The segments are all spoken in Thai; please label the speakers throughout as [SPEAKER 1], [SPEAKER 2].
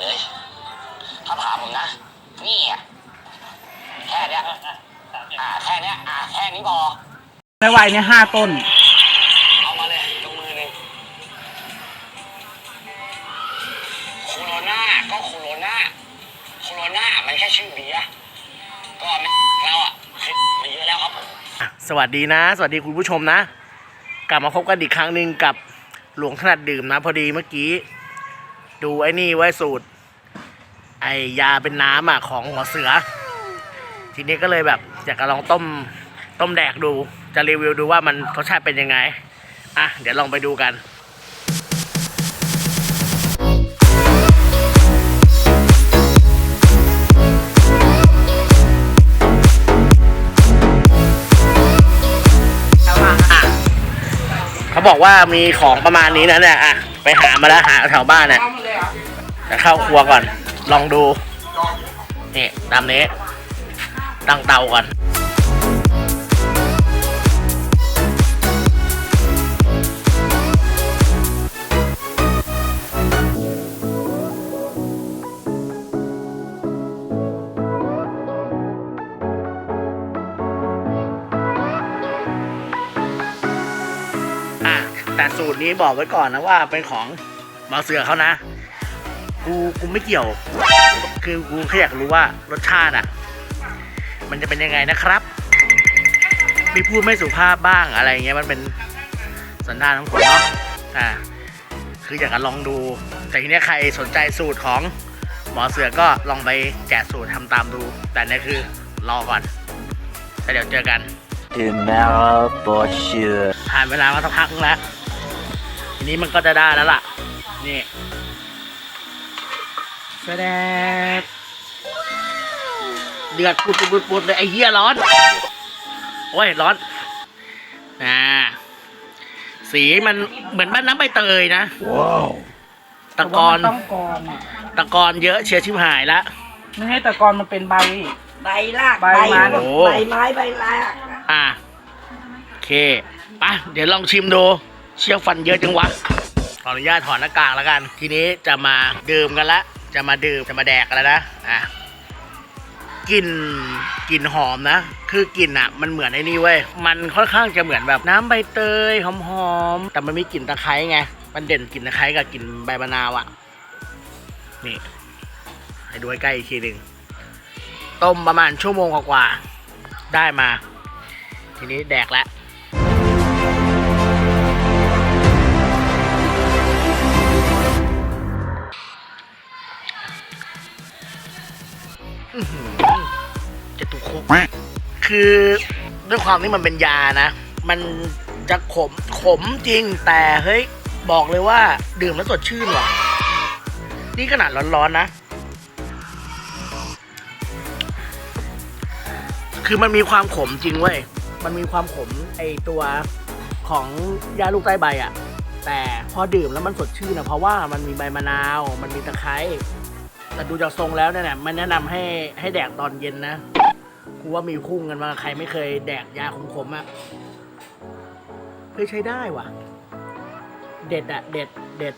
[SPEAKER 1] เลยถ้าถามผมนะ นี่อะแค่เนี้ยอ่าแค่เนี้ยอ่าแค่นี้พอ
[SPEAKER 2] ไม่ไหวเนี่ยห้าต้น
[SPEAKER 1] เอามาเลยยกมือหนึ่งโคโรนาก็โคโรนาโคโรนามันแค่ชื่อเบียร์ก็ไม่เราอะคิดมาเยอะแล้วครับผม
[SPEAKER 3] สวัสดีนะ สวัสดีคุณผู้ชมนะ กลับมาพบกันอีกครั้งหนึ่งกับหลวงถนัดดื่มนะ พอดีเมื่อกี้ ดูไอ้นี่ไว้สูตร ไอยาเป็นน้ำอะของหมอเสือ ทีนี้ก็เลยแบบอยากจะลองต้มต้มแดกดู จะรีวิวดูว่ามันรสชาติเป็นยังไง อะ เดี๋ยวลองไปดูกันอะเขาบอกว่ามีของประมาณนี้นะเนี่ยอะ ไปหามาแล้วหาแถวบ้านน่ะจะเข้าครัวก่อน ลองดู นี่ตามนี้ ตั้งเตาก่อน แต่สูตรนี้บอกไว้ก่อนนะว่าเป็นของหมอเสือเขานะ กูกูไม่เกี่ยว คือกูแค่อยากรู้ว่ารสชาติอะ มันจะเป็นยังไงนะครับ มีพูดไม่สุภาพบ้างอะไรเงี้ยมันเป็นสันดานของคนเนาะอ่าคืออยากจะลองดู แต่ทีเนี้ยใครสนใจสูตรของหมอเสือก็ลองไปแกะสูตรทำตามดู แต่เนี่ยคือรอก่อนแต่เดี๋ยวเจอกัน
[SPEAKER 4] Tomorrow for sure.
[SPEAKER 3] ผ่านเวลามาสักพักนึงแล้ว ทีนี้มันก็จะได้แล้วล่ะ นี่แสดงเดือดปุดปุดปุดปุดเลยไอ้เหี้ยร้อน โอ้ยร้อนอ่าสีมันเหมือนบ้านน้ำใบเตยนะ
[SPEAKER 4] Wow.
[SPEAKER 3] ตะกอน
[SPEAKER 2] แต่ว่ามันต้องกอนอะ
[SPEAKER 3] ตะกอนเยอะเชียร์ชิบหายละ
[SPEAKER 2] ไม่ให้ตะกอนมันเป็นใบ
[SPEAKER 5] ใบลาก
[SPEAKER 2] ใบมัน
[SPEAKER 3] โอ้
[SPEAKER 5] ใบไม้ใบลาก
[SPEAKER 3] อ่าโอเคไปะเดี๋ยวลองชิมดู เชี่ยวฟันเยอะจังวะ ขออนุญาตถอดหน้ากากแล้วกัน ทีนี้จะมาดื่มกันละ จะมาดื่ม จะมาแดกกันแล้วนะ อะกลิ่นกลิ่นหอมนะ คือกลิ่นอะ มันเหมือนไอ้นี่เว้ย มันค่อนข้างจะเหมือนแบบน้ำใบเตยหอมๆ แต่มันมีกลิ่นตะไคร้ไง มันเด่นกลิ่นตะไคร้กับกลิ่นใบมะนาวอะ นี่ ให้ดูใกล้อีกทีหนึ่งต้มประมาณชั่วโมงกว่าๆได้มา ทีนี้แดกแล้ว จะตุคุกคือด้วยความที่มันเป็นยานะ มันจะขมขมจริงแต่เฮ้ยบอกเลยว่าดื่มแล้วสดชื่นว่ะ นี่ขนาดร้อนๆนะ คือมันมีความขมจริงเว้ย มันมีความขมไอตัวของยาลูกไต้ใบอะ่ะ แต่พอดื่มแล้วมันสดชื่นนะเพราะว่ามันมีใบมะนาว มันมีตะไคร้ แต่ดูจากทรงแล้วเนี่ยนะมันแนะนำให้ให้แดกตอนเย็นนะกูว่ามีคู่กันมาใครไม่เคยแดกยาขมๆอะ่ะเฮ้ยใช้ได้ว่ะ เด็ดอะเด็ดเด็ด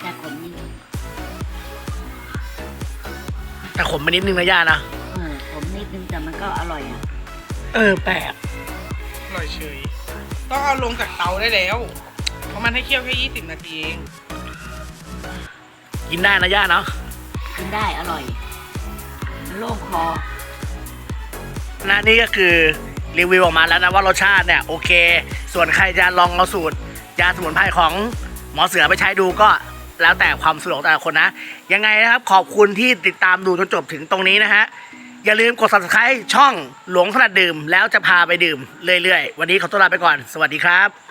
[SPEAKER 5] แต่ขมนิด
[SPEAKER 3] แต่ขมไปนิดนึงนะย่านะ
[SPEAKER 5] เออขมนิดนึงแต่มันก็อร่อยอะ
[SPEAKER 3] เออแปลก
[SPEAKER 2] อร่อยเฉยต้องเอาลงจากเตาได้แล้ว เพราะมันให้เคี่ยวแค่ยี่สิบนาทีเอง
[SPEAKER 3] กินได้นะย่าเนาะ
[SPEAKER 5] กินได้อร่อยมันโล่งคอ
[SPEAKER 3] นะนี่ก็คือรีวิวออกมาแล้วนะว่ารสชาติเนี่ยโอเค ส่วนใครจะลองเอาสูตรยาสมุนไพรของหมอเสือไปใช้ดูก็แล้วแต่ความสะดวกแต่ละคนนะ ยังไงนะครับขอบคุณที่ติดตามดูจนจบถึงตรงนี้นะฮะ อย่าลืมกด subscribe ช่องหลวงถนัดดื่ม แล้วจะพาไปดื่มเรื่อยๆ วันนี้ขอตัวลาไปก่อน สวัสดีครับ